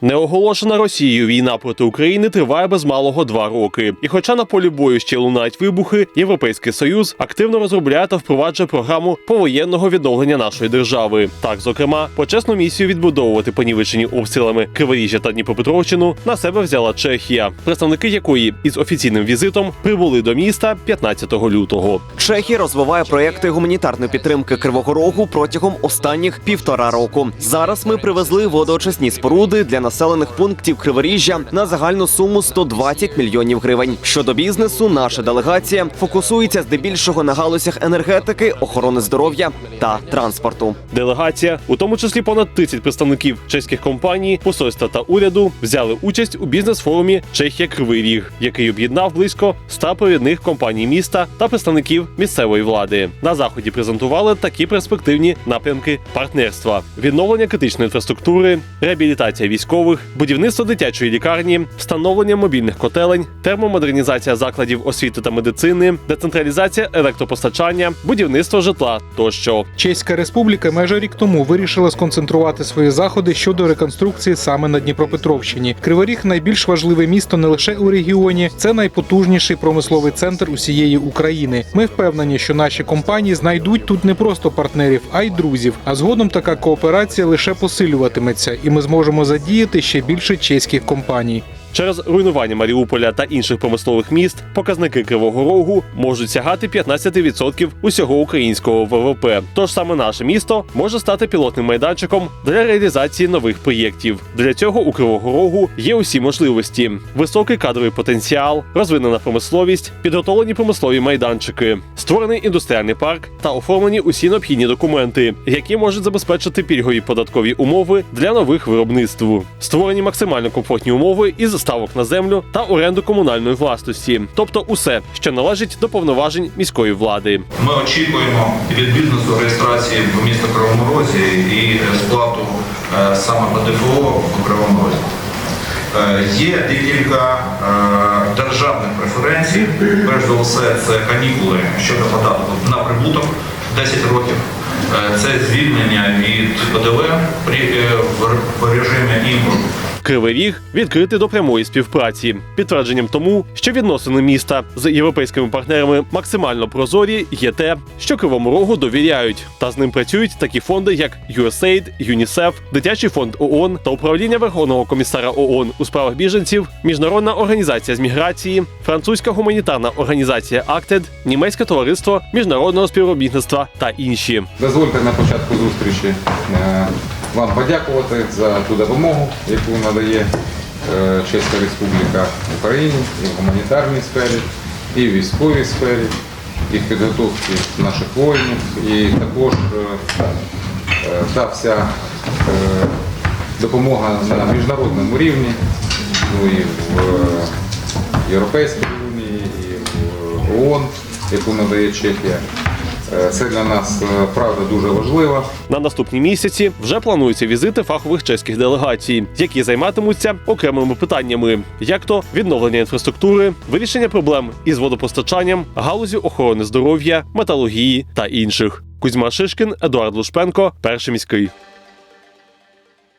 Неоголошена Росією війна проти України триває без малого два роки. І хоча на полі бою ще лунають вибухи, Європейський Союз активно розробляє та впроваджує програму повоєнного відновлення нашої держави. Так, зокрема, почесну місію відбудовувати понівечені обстрілами Криворіжжя та Дніпропетровщину на себе взяла Чехія, представники якої із офіційним візитом прибули до міста 15 лютого. Чехія розвиває проекти гуманітарної підтримки Кривого Рогу протягом останніх півтора року. Зараз ми привезли водоочисні споруди для населених пунктів Криворіжжя на загальну суму 120 мільйонів гривень. Щодо бізнесу, наша делегація фокусується здебільшого на галузях енергетики, охорони здоров'я та транспорту. Делегація, у тому числі понад 30 представників чеських компаній, посольства та уряду, взяли участь у бізнес-форумі Чехія Кривий Ріг, який об'єднав близько 100 провідних компаній міста та представників місцевої влади. На заході презентували такі перспективні напрямки партнерства: відновлення критичної інфраструктури, реабілітація військових, будівництво дитячої лікарні, встановлення мобільних котелень, термомодернізація закладів освіти та медицини, децентралізація електропостачання, будівництво житла тощо. Чеська республіка майже рік тому вирішила сконцентрувати свої заходи щодо реконструкції саме на Дніпропетровщині. Криворіг найбільш важливе місто не лише у регіоні, це найпотужніший промисловий центр усієї України. Ми впевнені, що наші компанії знайдуть тут не просто партнерів, а й друзів. А згодом така кооперація лише посилюватиметься, і ми зможемо задіяти ще більше чеських компаній. Через руйнування Маріуполя та інших промислових міст показники Кривого Рогу можуть сягати 15% усього українського ВВП. Тож саме наше місто може стати пілотним майданчиком для реалізації нових проєктів. Для цього у Кривого Рогу є усі можливості: високий кадровий потенціал, розвинена промисловість, підготовлені промислові майданчики, створений індустріальний парк та оформлені усі необхідні документи, які можуть забезпечити пільгові податкові умови для нових виробництв. Створені максимально комфортні умови із ставок на землю та оренду комунальної власності, тобто усе, що належить до повноважень міської влади. Ми очікуємо від бізнесу реєстрації в місто Кривому Розі і сплату е, саме ПДФО в Кривому Розі. Е, Є декілька е, державних преференцій. Перш за все, це канікули щодо податку на прибуток 10 років. Це звільнення від ПДВ при, в режимі імпорту. Кривий ріг відкритий до прямої співпраці, підтвердженням тому, що відносини міста з європейськими партнерами максимально прозорі, є те, що кривому рогу довіряють, та з ним працюють такі фонди, як USAID, ЮНІСЕФ, Дитячий фонд ООН та управління Верховного комісара ООН у справах біженців, Міжнародна організація з міграції, французька гуманітарна організація АКТЕД, німецьке товариство міжнародного співробітництва та інші. Дозвольте на початку зустрічі е, вам подякувати за ту допомогу, яку надає е, Чеська Республіка Україні і в гуманітарній сфері, і в військовій сфері, і в підготовці наших воїнів, і також е, е, та вся допомога на міжнародному рівні, ну і в Європейській Унії, і в ООН, яку надає Чехія. Е, Це для нас е, правда дуже важливо. На наступні місяці вже плануються візити фахових чеських делегацій, які займатимуться окремими питаннями, як то відновлення інфраструктури, вирішення проблем із водопостачанням, галузі охорони здоров'я, металургії та інших. Кузьма Шишкін, Едуард Лушпенко, перший міський.